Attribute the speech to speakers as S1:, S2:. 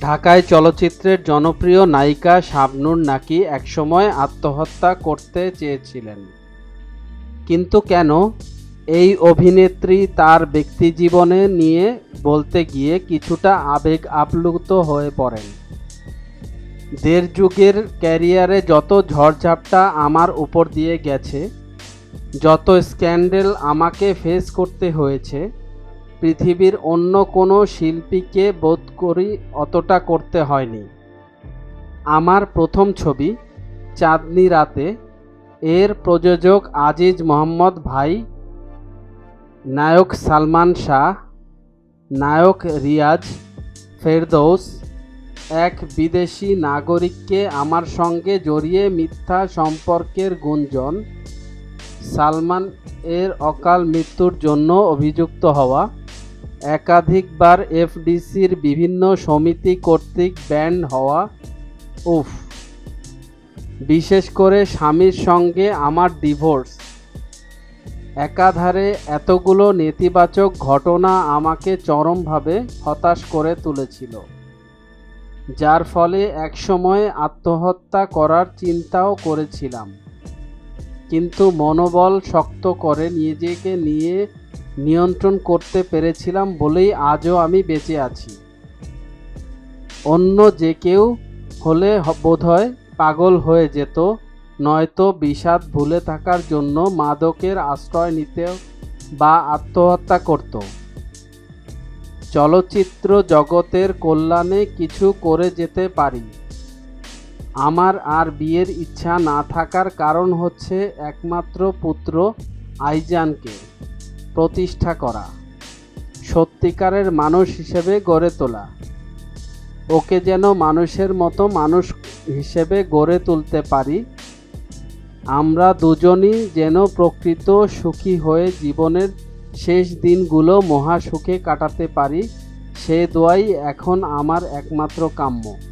S1: ঢাকায় চলচ্চিত্রের জনপ্রিয় নায়িকা শাবনূর নাকি একসময় আত্মহত্যা করতে চেয়েছিলেন। কিন্তু কেন? এই অভিনেত্রী তার ব্যক্তিজীবনে নিয়ে বলতে গিয়ে কিছুটা আবেগ আপ্লুত হয়ে পড়েন। দেড় যুগের ক্যারিয়ারে যত ঝড়ঝাপটা আমার উপর দিয়ে গেছে, যত স্ক্যান্ডেল আমাকে ফেস করতে হয়েছে পৃথিবীর অন্য কোনো শিল্পীকে বোধ করি অতটা করতে হয়নি। আমার প্রথম ছবি, চাঁদনি রাতে, এর প্রযোজক আজিজ মোহাম্মদ ভাই, নায়ক সালমান শাহ, নায়ক রিয়াজ ফেরদৌস, এক বিদেশি নাগরিককে আমার সঙ্গে জড়িয়ে মিথ্যা সম্পর্কের গুঞ্জন, সালমান এর অকাল মৃত্যুর জন্য অভিযুক্ত হওয়া একাধিকবার এফডিসির বিভিন্ন সমিতি কর্তৃক ব্যান্ড হওয়া, উফ, বিশেষ করে স্বামীর সঙ্গে আমার ডিভোর্স। একাধারে এতগুলো নেতিবাচক ঘটনা আমাকে চরমভাবে হতাশ করে তুলেছিল, যার ফলে একসময় আত্মহত্যা করার চিন্তাও করেছিলাম। কিন্তু মনোবল শক্ত করে নিজেকে নিয়ে নিয়ন্ত্রণ করতে পেরেছিলাম বলেই আজও আমি বেঁচে আছি। অন্য যে কেউ হলে বোধহয় পাগল হয়ে যেত, নয়তো বিষাদ ভুলে থাকার জন্য মাদকের আশ্রয় নিতে বা আত্মহত্যা করত। চলচ্চিত্র জগতের কল্যাণে কিছু করে যেতে পারি। আমার আর বিয়ের ইচ্ছা না থাকার কারণ হচ্ছে একমাত্র পুত্র আইজানকে। প্রতিষ্ঠা করা। সত্যিকারের মানুষ হিসেবে গড়ে তোলা। ওকে যেন মানুষের মতো মানুষ হিসেবে গড়ে তুলতে পারি। আমরা দুজনই যেন প্রকৃত সুখী হয়ে জীবনের শেষ দিনগুলো মহা সুখে কাটাতে পারি, সে দোয়াই এখন আমার একমাত্র কাম্য।